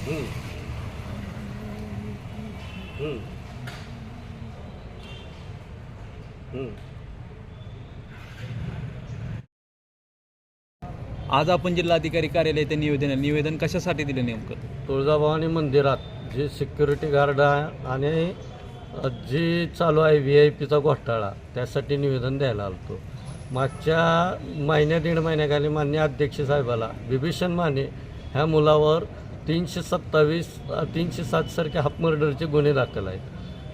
आज आपण जिल्हाधिकारी कार्यालयात निवेदन निवेदन कशासाठी दिलं नेमकं? तुळजाभवानी मंदिरात जे सिक्युरिटी गार्ड आहे आणि जे चालू आहे व्ही आय पीचा घोटाळा त्यासाठी निवेदन द्यायला आलतो मागच्या महिन्या दीड महिन्याखाली मान्य अध्यक्ष साहेबाला बिभीषण माने ह्या मुलावर तीनशे सत्तावीस तीनशे सातसारखे हाफ मर्डरचे गुन्हे दाखल आहेत.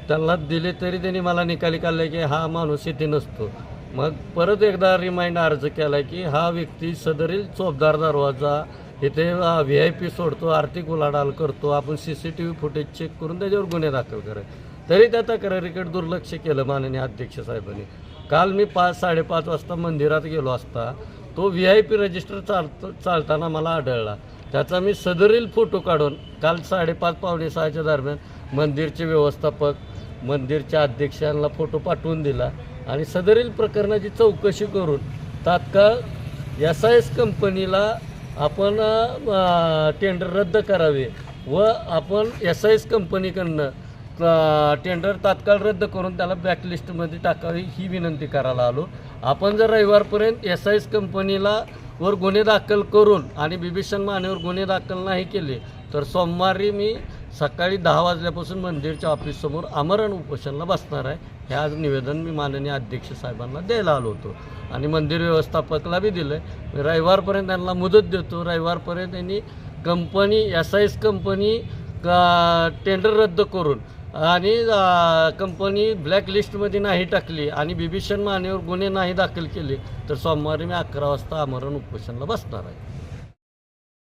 त्यांना दिले तरी त्यांनी मला निकाली काढला की हा माणूस इथे नसतो. मग परत एकदा रिमाइंड अर्ज केला की हा व्यक्ती सदरील चोपदार दरवाजा इथे व्ही आय पी सोडतो आर्थिक उलाढाल करतो आपण C C T V footage check करून त्याच्यावर गुन्हे दाखल करायचे तरी त्या तक्रारीकडे दुर्लक्ष केलं माननीय अध्यक्ष साहेबांनी. काल मी पाच साडेपाच वाजता मंदिरात गेलो असता तो व्ही आय पी रजिस्टर चाल चालताना मला आढळला. त्याचा मी सदरील फोटो काढून काल साडेपाच पावणे सहाच्या दरम्यान मंदिरचे व्यवस्थापक मंदिरच्या अध्यक्षांना फोटो पाठवून दिला आणि सदरील प्रकरणाची चौकशी करून तात्काळ एस आय एस कंपनीला आपण टेंडर रद्द करावे व आपण एस आय एस कंपनीकडनं टेंडर तात्काळ रद्द करून त्याला बॅकलिस्टमध्ये टाकावी ही विनंती करायला आलो. आपण जर रविवारपर्यंत एस आय एस कंपनीला वर गुन्हे दाखल करून आणि बिभीषण मानेवर गुन्हे दाखल नाही केले तर सोमवारी मी सकाळी दहा वाजल्यापासून मंदिरच्या ऑफिससमोर आमरण उपोषणला बसणार आहे. हे आज निवेदन मी माननीय अध्यक्ष साहेबांना द्यायला आलो होतो. आणि मंदिर व्यवस्थापकला बी दिलं आहे रविवारपर्यंत त्यांना मुदत देतो. रविवारपर्यंत त्यांनी company S I S company का टेंडर रद्द करून आणि कंपनी ब्लॅकलिस्टमध्ये नाही टाकली आणि बिभीषण मानेवर गुन्हे नाही दाखल केले तर सोमवारी मी अकरा वाजता आमरण उपोषणला बसणार आहे.